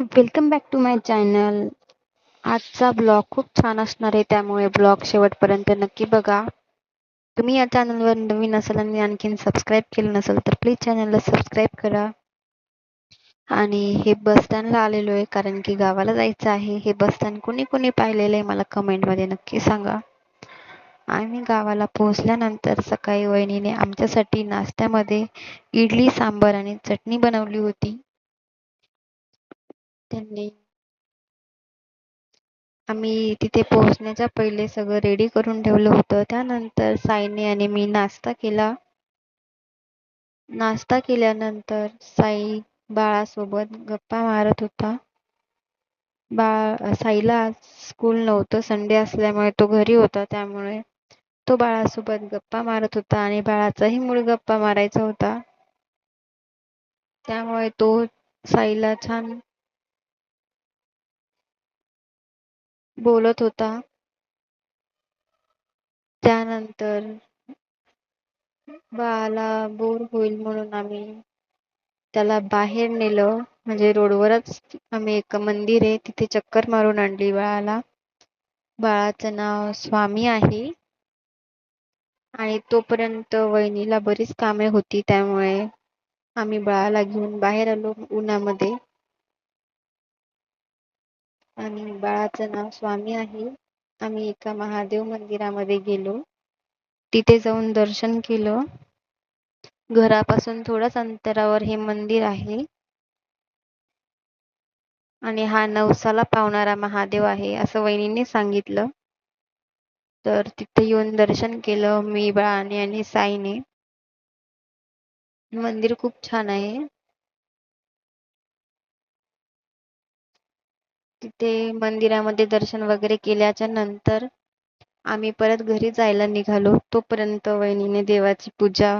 Welcome back to my channel आजचा blog खूप छान असणार आहे त्यामुळे ब्लॉग शेवटपर्यंत नक्की बघा. तुम्ही या चॅनलवर नवीन असाल आणि आणखीन सबस्क्राईब केलं नसेल तर प्लीज चॅनलला सबस्क्राईब करा. आणि हे बस स्टँडला आलेलो आहे कारण की गावाला जायचं आहे. हे बस स्टँड कोणी कोणी पाहिलेलं आहे मला कमेंटमध्ये नक्की सांगा. आम्ही गावाला पोहोचल्यानंतर सकाळी वहिनीने आमच्यासाठी नाश्त्यामध्ये इडली सांबर आणि चटणी बनवली होती. त्यांनी आम्ही तिथे पोहोचण्याच्या पहिले सगळं रेडी करून ठेवलं होतं. त्यानंतर साईने आणि मी नाश्ता केला. नाश्ता केल्यानंतर साई बाळासोबत गप्पा मारत होता. बाळ साईला आज स्कूल नव्हतं संडे असल्यामुळे तो घरी होता. त्यामुळे तो बाळासोबत गप्पा मारत होता आणि बाळाचाही मूळ गप्पा मारायचा होता. त्यामुळे तो साईला छान बोलत होता. त्यानंतर बाळाला बोर होईल म्हणून आम्ही त्याला बाहेर नेलं. म्हणजे रोडवरच आम्ही एक मंदिर आहे तिथे चक्कर मारून आणली बाळाला. बाळाचं नाव स्वामी आहे. आणि तोपर्यंत वहिनीला बरीच कामे होती त्यामुळे आम्ही बाळाला घेऊन बाहेर आलो उन्हामध्ये. आणि बाळाचं नाव स्वामी आहे. आम्ही एका महादेव मंदिरामध्ये गेलो. तिथे जाऊन दर्शन केलं. घरापासून थोड्याच अंतरावर हे मंदिर आहे. आणि हा नवसाला पावणारा महादेव आहे असं वहिनीने सांगितलं. तर तिथे येऊन दर्शन केलं मी बाळाने आणि साईने. मंदिर खूप छान आहे. तिथे मंदिरामध्ये दर्शन वगैरे केल्याच्यानंतर आम्ही परत घरी जायला निघालो. तोपर्यंत वहिनीने देवाची पूजा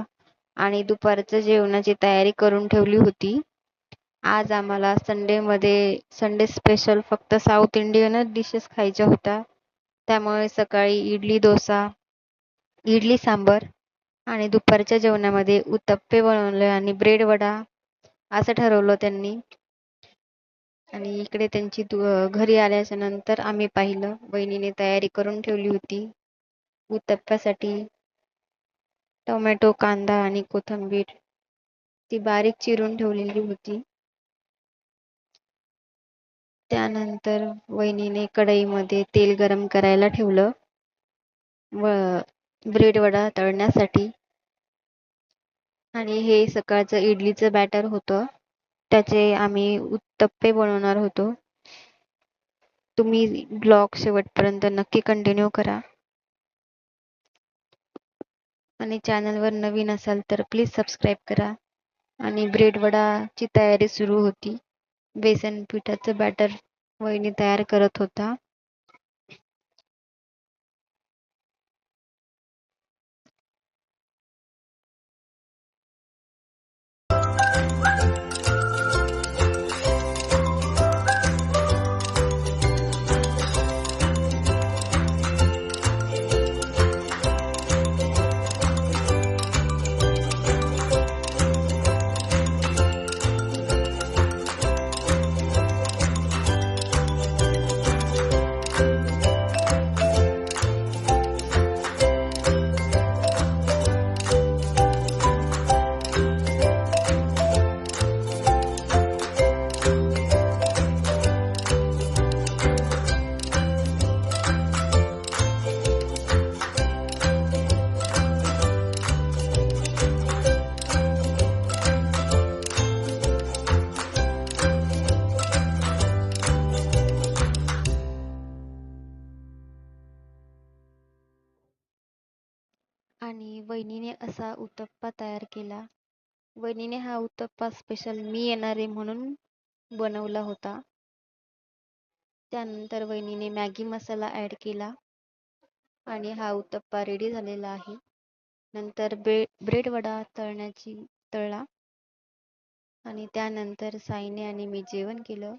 आणि दुपारच्या जेवणाची तयारी करून ठेवली होती. आज आम्हाला संडेमध्ये संडे स्पेशल फक्त साऊथ इंडियनच डिशेस खायच्या होत्या. त्यामुळे सकाळी इडली डोसा इडली सांबर आणि दुपारच्या जेवणामध्ये उत्तप्पे बनवले आणि ब्रेड वडा असं ठरवलं त्यांनी. आणि इकडे त्यांची घरी आल्याच्यानंतर आम्ही पाहिलं. वहिनीने तयारी करून ठेवली होती. उत्तप्प्यासाठी टोमॅटो कांदा आणि कोथिंबीर ती बारीक चिरून ठेवलेली होती. त्यानंतर वहिनीने कढईमध्ये तेल गरम करायला ठेवलं. व ब्रेड वडा तळण्यासाठी. आणि हे सकाळचं इडलीचं बॅटर होतं. त्याचे आम्ही उत्तप्पे बनवणार होतो. तुम्ही ब्लॉग शेवटपर्यंत नक्की कंटिन्यू करा. आणि चॅनलवर नवीन असाल तर प्लीज सबस्क्राईब करा. आणि ब्रेड वडाची तयारी सुरू होती. बेसन पिठाचं बॅटर वहिनी तयार करत होता. आणि वहिनीने असा उत्तप्पा तयार केला. वहिनीने हा उत्तप्पा स्पेशल मी येणार आहे म्हणून बनवला होता. त्यानंतर वहिनीने मॅगी मसाला ॲड केला आणि हा उत्तप्पा रेडी झालेला आहे. नंतर ब्रे ब्रेड वडा तळण्याची तळला आणि त्यानंतर साईने आणि मी जेवण केलं.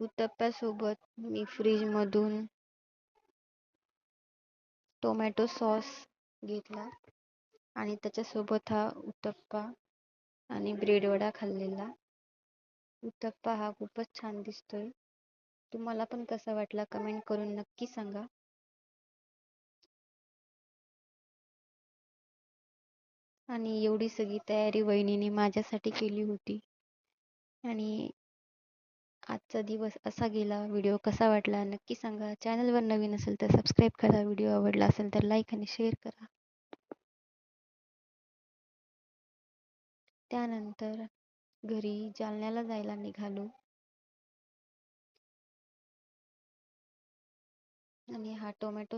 उत्तप्प्यासोबत मी फ्रीजमधून टोमॅटो सॉस घेतला आणि त्याच्यासोबत हा उत्तप्पा आणि ब्रेड वडा खाल्लेला. उत्तप्पा हा खूपच छान दिसतोय. तुम्हाला पण कसा वाटला कमेंट करून नक्की सांगा. आणि एवढी सगळी तयारी वहिनीने माझ्यासाठी केली होती. आणि आजचा दिवस असा गेला. व्हिडिओ कसा वाटला नक्की सांगा. चॅनलवर नवीन असेल तर सबस्क्राईब करा. व्हिडिओ आवडला असेल तर लाईक आणि शेअर करा. त्यानंतर घरी जालन्याला जायला निघालो. आणि हा टोमॅटो